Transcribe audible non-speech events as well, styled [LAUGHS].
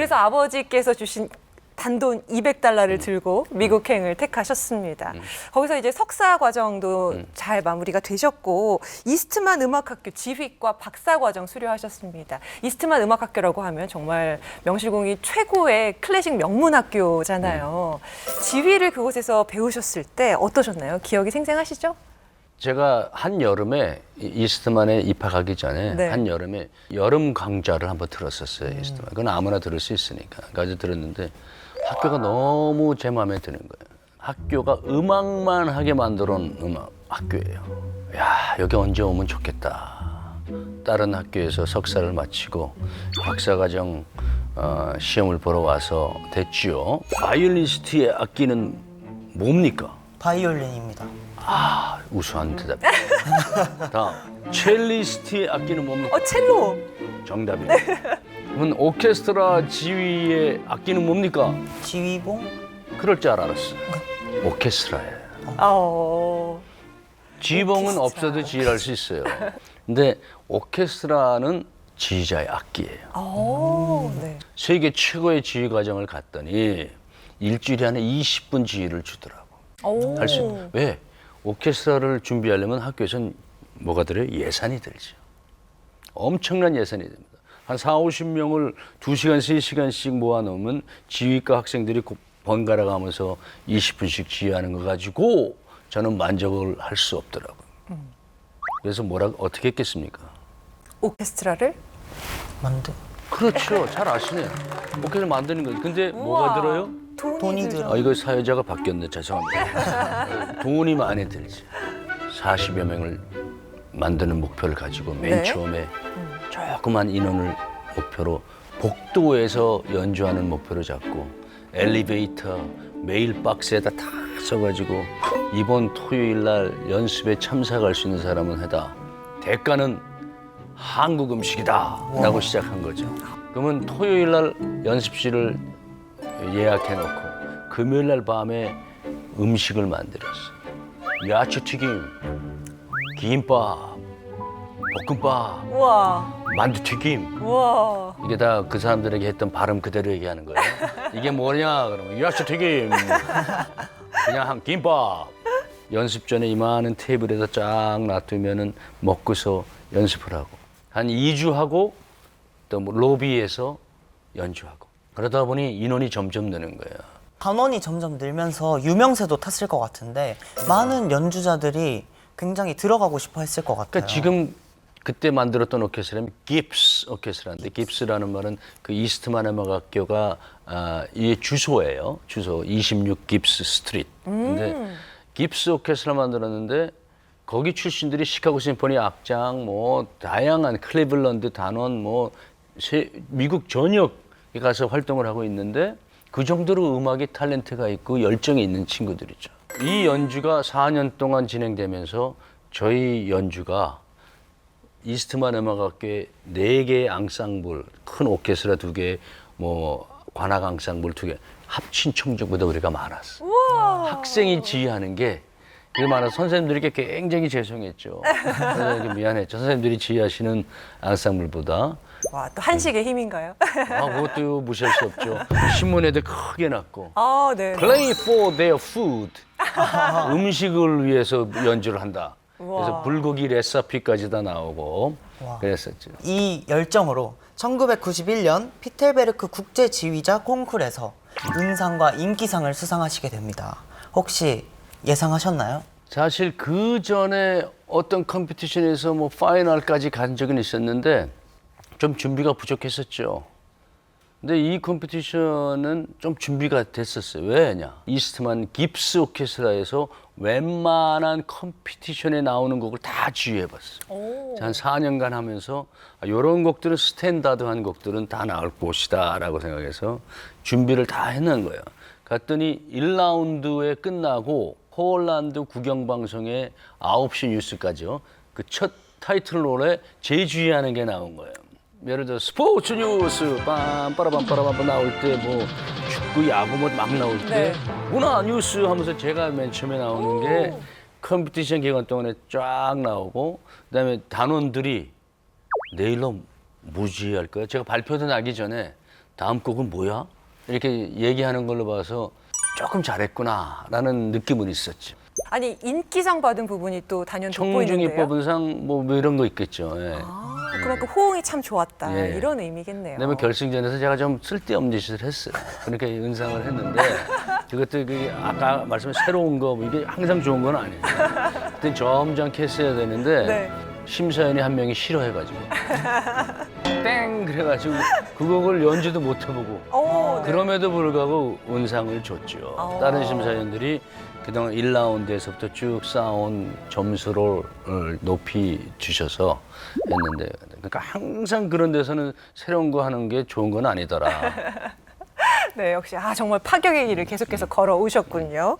그래서 아버지께서 주신 단돈 200달러를 들고 미국행을 택하셨습니다. 거기서 이제 석사 과정도 잘 마무리가 되셨고 이스트만 음악학교 지휘과 박사 과정 수료하셨습니다. 이스트만 음악학교라고 하면 정말 명실공히 최고의 클래식 명문 학교잖아요. 지휘를 그곳에서 배우셨을 때 어떠셨나요? 기억이 생생하시죠? 제가 한 여름에 이- 이스트만에 입학하기 전에 네. 한 여름에 여름 강좌를 한번 들었었어요. 이스트만. 그건 아무나 들을 수 있으니까. 까지 들었는데 학교가 너무 제 마음에 드는 거예요. 학교가 음악만 하게 만들어 놓은 음악 학교예요. 야 여기 언제 오면 좋겠다. 다른 학교에서 석사를 마치고 박사과정 어, 시험을 보러 와서 됐지요. 바이올리스트의 악기는 뭡니까? 바이올린입니다. 아, 우수한 대답. [LAUGHS] 다음, 첼리스트의 악기는 뭡니까? 어, 첼로. 정답입니다. 그러면 오케스트라 지휘의 악기는 뭡니까? 지휘봉? 그럴 줄 알았어. 오케스트라예요. 어. 지휘봉은 없어도 지휘할 수 있어요. 근데 오케스트라는 지휘자의 악기예요. 어. 네. 세계 최고의 지휘 과정을 갔더니 일주일에 한 20분 지휘를 주더라고. 오. 할수 있는. 왜? 오케스트라를 준비하려면 학교에선 뭐가 들어요? 예산이 들죠. 엄청난 예산이 됩니다. 한 4, 50명을 2시간, 3시간씩 모아놓으면 지휘과 학생들이 고- 번갈아 가면서 20분씩 지휘하는 거 가지고 저는 만족을 할 수 없더라고요. 그래서 뭐라 어떻게 했겠습니까? 오케스트라를 만드. 그렇죠. 잘 아시네요. 오케스트라 만드는 거죠. 근데 뭐가 우와. 들어요? 돈이. 들어. 아, 이거 사회자가 바뀌었네. 죄송합니다. [LAUGHS] 돈이 많이 들지. 40여 명을 만드는 목표를 가지고 맨 네. 처음에 조그만 인원을 목표로 복도에서 연주하는 목표를 잡고 엘리베이터 메일 박스에다 다 써가지고 이번 토요일 날 연습에 참석할 수 있는 사람은 해다. 대가는 한국 음식이다. 라고 시작한 거죠. 그러면 토요일 날 연습실을 예약해 놓고 금요일 날 밤에 음식을 만들었어. 야채 튀김, 김밥, 볶음밥, 우와. 만두 튀김. 우와. 이게 다 그 사람들에게 했던 발음 그대로 얘기하는 거예요. 이게 뭐냐? 그러면 야채 튀김, 그냥 한 김밥. 연습 전에 이만한 테이블에다 쫙 놔두면은 먹고서 연습을 하고 한 2주 하고 또 뭐 로비에서 연주하고 그러다 보니 인원이 점점 느는 거예요. 단원이 점점 늘면서 유명세도 탔을 것 같은데 많은 연주자들이 굉장히 들어가고 싶어 했을 것 같아요. 그러니까 지금 그때 만들었던 오케스트라는 깁스 오케스트라인데 깁스라는 말은 그 이스트만 음악 학교가 아, 이 주소예요. 주소 26 깁스 스트리트. 근데 깁스 오케스트라 만들었는데 거기 출신들이 시카고 심포니 악장 뭐 다양한 클리블런드 단원 뭐 세- 미국 전역에 가서 활동을 하고 있는데 그 정도로 음악에 탤런트가 있고 열정이 있는 친구들이죠. 이 연주가 4년 동안 진행되면서 저희 연주가 이스트만 음악학교에 네 개의 앙상블, 큰 오케스트라 두 개, 뭐 관악 앙상블 두 개, 합친 총적보다 우리가 많았어. 학생이 지휘하는 게 그게 많아서 선생님들에게 굉장히 죄송했죠. [LAUGHS] 미안했죠. 선생님들이 지휘하시는 앙상블보다 와, 또 한식의 힘인가요? 아, 그것도 무시할 수 없죠. 신문에도 크게 났고. 아, 네. Play for their food. 음식을 위해서 연주를 한다. 그래서 우와. 불고기 레시피까지 다 나오고 그랬었죠. 이 열정으로 1991년 피텔베르크 국제 지휘자 콩쿨에서 은상과 인기상을 수상하시게 됩니다. 혹시 예상하셨나요? 사실 그 전에 어떤 컴피티션에서 뭐 파이널까지 간 적은 있었는데 좀 준비가 부족했었죠. 근데 이 컴피티션은 좀 준비가 됐었어요. 왜냐? 이스트만 깁스 오케스트라에서 웬만한 컴피티션에 나오는 곡을 다 지휘해봤어. 오. 한 4년간 하면서 이런 곡들은 스탠다드한 곡들은 다 나올 곳이다라고 생각해서 준비를 다 해놓은 거예요. 갔더니 1라운드에 끝나고 폴란드 국영방송의 9시 뉴스까지요. 그 첫 타이틀롤에 제주의하는 게 나온 거예요. 예를 들어 스포츠 뉴스 빰빠라밤빠라밤 나올 때 뭐 축구 야구 뭐 막 나올 때 네. 문화 뉴스 하면서 제가 맨 처음에 나오는 게 컴피티션 기간 동안에 쫙 나오고 그다음에 단원들이 내일로 무지할 거야. 제가 발표도 나기 전에 다음 곡은 뭐야? 이렇게 얘기하는 걸로 봐서 조금 잘했구나라는 느낌은 있었죠. 아니 인기상 받은 부분이 또 단연 청중이 돋보이는데요. 뽑은 상 뭐 이런 거 있겠죠. 예. 아, 그러니까 호응이 참 좋았다 예. 이런 의미겠네요. 그다음에 결승전에서 제가 좀 쓸데없는 짓을 했어요. 그러니까 은상을 했는데 그것도 그 아까 말씀한 새로운 거뭐 이게 항상 좋은 건 아니에요. 그때 점잖게 했어야 되는데 네. 심사위원이 한 명이 싫어해가지고 땡 그래가지고 그 곡을 연주도 못 해보고 오, 네. 그럼에도 불구하고 은상을 줬죠. 아. 다른 심사위원들이 그동안 1라운드에서부터 쭉 쌓아온 점수를 높이 주셔서 했는데 그러니까 항상 그런 데서는 새로운 거 하는 게 좋은 건 아니더라. [LAUGHS] 네, 역시 아 정말 파격의 길을 계속해서 걸어 오셨군요.